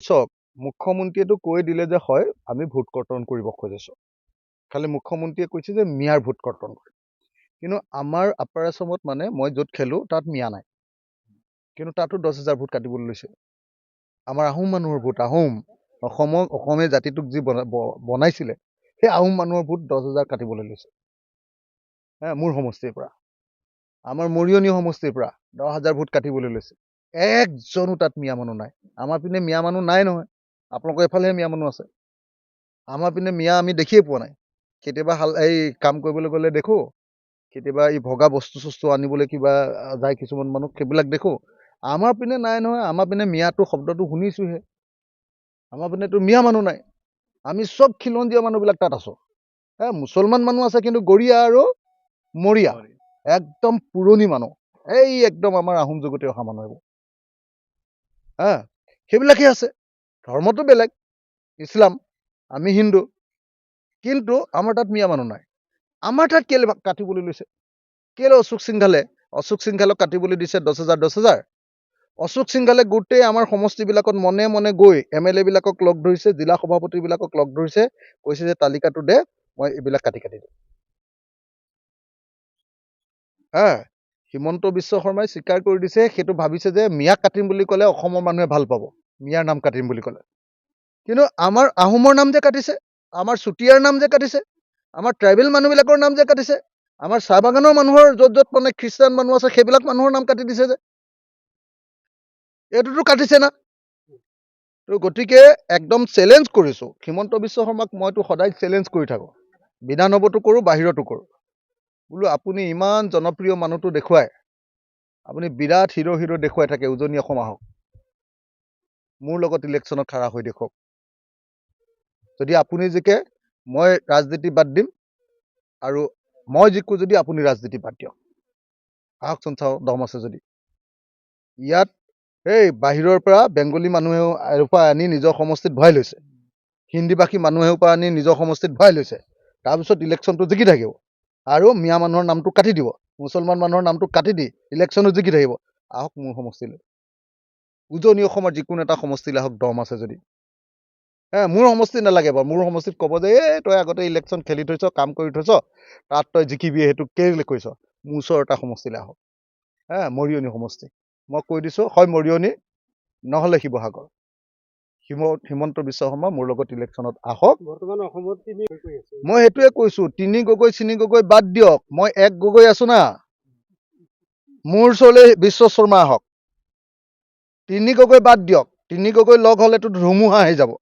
চাওক মুখ্যমন্ত্ৰীয়েতো কৈ দিলে যে হয় আমি ভোট কৰ্তন কৰিব খুজিছোঁ। খালি মুখ্যমন্ত্ৰীয়ে কৈছে যে মিয়াৰ ভোট কৰ্তন কৰিম। কিন্তু আমাৰ আপাৰ আছামত মানে মই য'ত খেলোঁ তাত মিয়া নাই। কিন্তু তাতো দহ হাজাৰ ভোট কাটিবলৈ লৈছে। আমাৰ আহোম মানুহৰ ভোট আহোম। অসমৰ অসমীয়া জাতিটোক যি বনাইছিলে সেই আহোম মানুহৰ ভোট দহ হাজাৰ কাটিবলৈ লৈছে। হে মোৰ সমষ্টিৰ পৰা। আমাৰ মৰিয়নি সমষ্টিৰ পৰা দহ হাজাৰ ভোট কাটিবলৈ লৈছে। একজনো তাত মিয়া মানুহ নাই। আমাৰ পিনে মিয়া মানুহ নাই নহয়। আপোনালোকৰ এইফালেহে মিয়া মানুহ আছে। আমাৰ পিনে মিয়া আমি দেখিয়ে পোৱা নাই। কেতিয়াবা হাল এই কাম কৰিবলৈ গ'লে দেখোঁ। কেতিয়াবা এই ভগা বস্তু চস্তু আনিবলৈ কিবা যায় কিছুমান মানুহ সেইবিলাক দেখোঁ। আমাৰ পিনে নাই নহয়। আমাৰ পিনে মিয়াটো শব্দটো শুনিছোঁহে। আমাৰ পিনেতো মিয়া মানুহ নাই। আমি চব খিলঞ্জীয়া মানুহবিলাক তাত আছোঁ। হে মুছলমান মানুহ আছে কিন্তু গৰীয়া আৰু মৰিয়া। একদম পুৰণি মানুহ। এই একদম আমাৰ আহোম যুগতে অহা মানুহ এইবোৰ। হা সেইবিলাকেই আছে। ধৰ্মটো বেলেগ ইছলাম আমি হিন্দু কিন্তু আমাৰ তাত মিয়া মানুহ নাই। আমাৰ তাত কেলে কাটিবলৈ লৈছে? কেলে অশোক সিংঘালে অশোক সিংঘালক কাটিবলৈ দিছে দহ হাজাৰ দহ হাজাৰ? অশোক সিংঘালে গোটেই আমাৰ সমষ্টিবিলাকত মনে মনে গৈ এম এল এ বিলাকক লগ ধৰিছে জিলা সভাপতিবিলাকক লগ ধৰিছে কৈছে যে তালিকাটো দে মই এইবিলাক কাটি কাটি দিম। হা হিমন্ত বিশ্ব শৰ্মাই স্বীকাৰ কৰি দিছে সেইটো ভাবিছে যে মিয়াক কাটিম বুলি ক'লে অসমৰ মানুহে ভাল পাব। মিয়াৰ নাম কাটিম বুলি ক'লে। কিন্তু আমাৰ আহোমৰ নাম যে কাটিছে আমাৰ চুতীয়াৰ নাম যে কাটিছে আমাৰ ট্ৰাইবেল মানুহবিলাকৰ নাম যে কাটিছে আমাৰ চাহ বাগানৰ মানুহৰ য'ত য'ত মানে খ্ৰীষ্টান মানুহ আছে সেইবিলাক মানুহৰ নাম কাটি দিছে যে। এইটোতো কাটিছে না। তো গতিকে একদম চেলেঞ্জ কৰিছোঁ। হিমন্ত বিশ্ব শৰ্মাক মইতো সদায় চেলেঞ্জ কৰি থাকোঁ। বিধানসভাতো কৰোঁ বাহিৰতো কৰোঁ। বোলো আপুনি ইমান জনপ্ৰিয় মানুহটো দেখুৱাই। আপুনি বিৰাট হিৰ' হিৰ' দেখুৱাই থাকে উজনি অসম আহক। মোৰ লগত ইলেকশ্যনত খাৰা হৈ দেখুৱাওক। যদি আপুনি জিকে মই ৰাজনীতি বাদ দিম আৰু মই জিকো যদি আপুনি ৰাজনীতি বাদ দিয়ক। আহকচোন চাওঁ দম আছে যদি। ইয়াত এই বাহিৰৰ পৰা বেংগলী মানুহেও এৰপা আনি নিজৰ সমষ্টিত ভৰাই লৈছে। হিন্দী ভাষী মানুহেও পৰা আনি নিজৰ সমষ্টিত ভৰাই লৈছে। তাৰপিছত ইলেকশ্যনটো জিকি থাকিব। আৰু মিয়া মানুহৰ নামটো কাটি দিব মুছলমান মানুহৰ নামটো কাটি দি ইলেকশ্যনো জিকি থাকিব। আহক মোৰ সমষ্টিলৈ উজনি অসমৰ যিকোনো এটা সমষ্টিলৈ আহক দম আছে যদি। হে মোৰ সমষ্টি নালাগে বাৰু। মোৰ সমষ্টিত ক'ব যে এই তই আগতে ইলেকশ্যন খেলি থৈছ কাম কৰি থৈছ তাত তই জিকিবি সেইটো কেলৈ কৈছ? মোৰ ওচৰৰ এটা সমষ্টিলৈ আহক। হে মৰিয়নি সমষ্টি। মই কৈ দিছোঁ হয় মৰিয়নি নহ'লে শিৱসাগৰ। হিম হিমন্ত বিশ্ব শৰ্মা মোৰ লগত ইলেকশ্যনত আহক। বৰ্তমান অসমত মই সেইটোৱে কৈছোঁ তিনি গগৈ চিনি গগৈ বাদ দিয়ক মই এক গগৈ আছো না। মোৰ ওচৰলৈ বিশ্ব শৰ্মা আহক। তিনি গগৈ বাদ দিয়ক তিনি গগৈ লগ হ'লেতো ধুমুহা আহি যাব।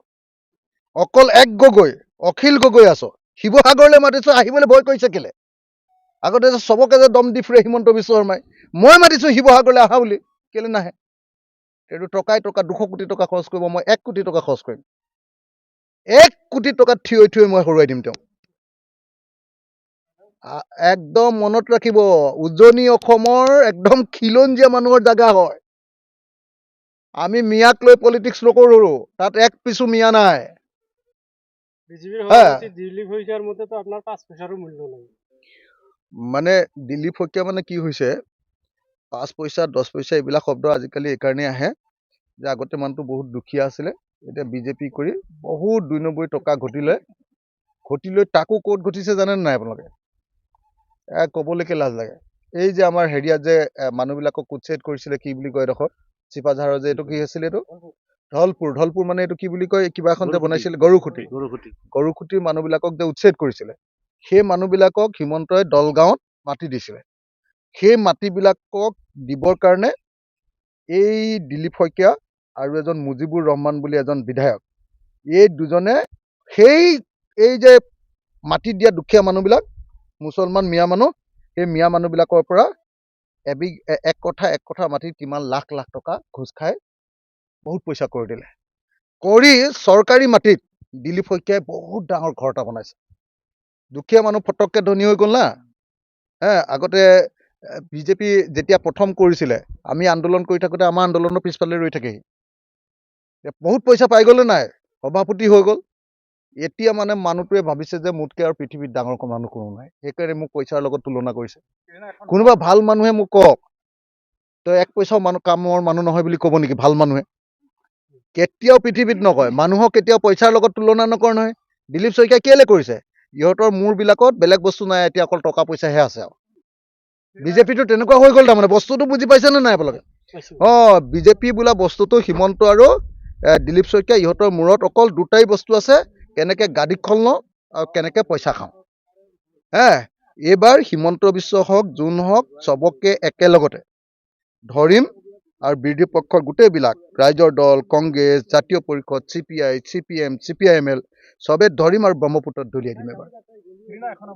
অকল এক গগৈ অখিল গগৈ আছো। শিৱসাগৰলৈ মাতিছো আহিবলৈ ভয় কৰিছে কেলে? আগতে যে চবকে যে দম দি ফুৰে হিমন্ত বিশ্ব শৰ্মাই মই মাতিছো শিৱসাগৰলৈ আহা বুলি কেলে নাহে? এইটো টকাই টকা দুশ কোটি টকা খৰচ কৰিব মই এক কোটি টকা খৰচ কৰিম। এক কোটি টকাত থিয়ৈ থিয়ৈ মই হৰুৱাই দিম তেওঁক। আ- একদম মনত ৰাখিব উজনি অসমৰ একদম খিলঞ্জীয়া মানুহৰ জাগা হয়। আমি মিয়াক লৈ পলিটিক্স নকৰো তাত এক পিছো মিয়া নেই। মানে দিলীপ শইকীয়া মানে কি হৈছে পাঁচ পইচা দহ পইচা এইবিলাক শব্দ আজিকালি এইকাৰণেই আহে যে আগতে মানুহটো বহুত দুখীয়া আছিলে। এতিয়া বিজেপি কৰি বহুত দুই নব্বৈ টকা ঘটি লৈ ঘটি লৈ তাকো ক'ত ঘটিছে জানে নে নাই আপোনালোকে? ক'বলৈকে লাজ লাগে। এই যে আমাৰ হেৰিয়াত যে মানুহবিলাকক উচ্ছেদ কৰিছিলে কি বুলি কয় এডোখৰ? চিপাঝাৰৰ যে এইটো কি আছিলে এইটো? ধলপুৰ ধলপুৰ মানে এইটো কি বুলি কয়? কিবা এখন যে। বনাইছিলে গৰুখুটি। গৰুকুটি গৰুখুটিৰ মানুহবিলাকক যে উচ্ছেদ কৰিছিলে সেই মানুহবিলাকক হিমন্তই দলগাঁৱত মাটি দিছিলে। সেই মাটিবিলাকক দিবৰ কাৰণে এই দিলীপ শইকীয়া আৰু এজন মুজিবুৰ ৰহমান বুলি এজন বিধায়ক এই দুজনে সেই এই যে মাটি দিয়া দুখীয়া মানুহবিলাক মুছলমান মিয়া মানুহ সেই মিয়া মানুহবিলাকৰ পৰা এবি এক কঠা এক কঠা মাটিত কিমান লাখ লাখ টকা ঘোচ খাই বহুত পইচা কৰি দিলে। কৰি চৰকাৰী মাটিত দিলীপ শইকীয়াই বহুত ডাঙৰ ঘৰ এটা বনাইছে। দুখীয়া মানুহ ফটককে ধনী হৈ গ'ল না। হে আগতে বিজেপি যেতিয়া প্ৰথম কৰিছিলে, আমি আন্দোলন কৰি থাকোঁতে আমাৰ আন্দোলনৰ পিছফালে ৰৈ থাকেহি। বহুত পইচা পাই গ'লে নাই? সভাপতি হৈ গ'ল। এতিয়া মানে মানুহটোৱে ভাবিছে যে মোতকে আৰু পৃথিৱীত ডাঙৰ মানুহ কোনো নাই। সেইকাৰণে মোক পইচাৰ লগত তুলনা কৰিছে। কোনোবা ভালো মানুহে মোক কওক, তই এক পইচাও মানুহ কামৰ মানুহ নহয় বুলি ক'ব নেকি ভালো মানুহে? কেতিয়াও পৃথিৱীত নকয়। মানুহক কেতিয়াও পইচাৰ লগত তুলনা নকৰে নহয়। দিলীপ শইকীয়াই কেলে কৰিছে? ইহঁতৰ মূৰবিলাকত বেলেগ বস্তু নাই, এতিয়া অকল টকা পইচাহে আছে আৰু। বিজেপিটো তেনেকুৱা হৈ গ'ল তাৰমানে। বস্তুটো বুজি পাইছেনে নাই আপোনালোকে? অঁ বিজেপি বোলা বস্তুটো হিমন্ত আৰু দিলীপ শইকীয়া ইহঁতৰ মূৰত অকল দুটাই বস্তু আছে কেনেকৈ গাদীখন লওঁ আৰু কেনেকৈ পইচা খাওঁ হে এইবাৰ হিমন্ত বিশ্ব হওক যোন হওক চবকে একেলগতে ধৰিম আৰু বিৰোধী পক্ষৰ গোটেইবিলাক ৰাইজৰ দল কংগ্ৰেছ জাতীয় পৰিষদ C P I C P M C P I M L চবে ধৰিম আৰু ব্ৰহ্মপুত্ৰত দলিয়াই দিম এবাৰ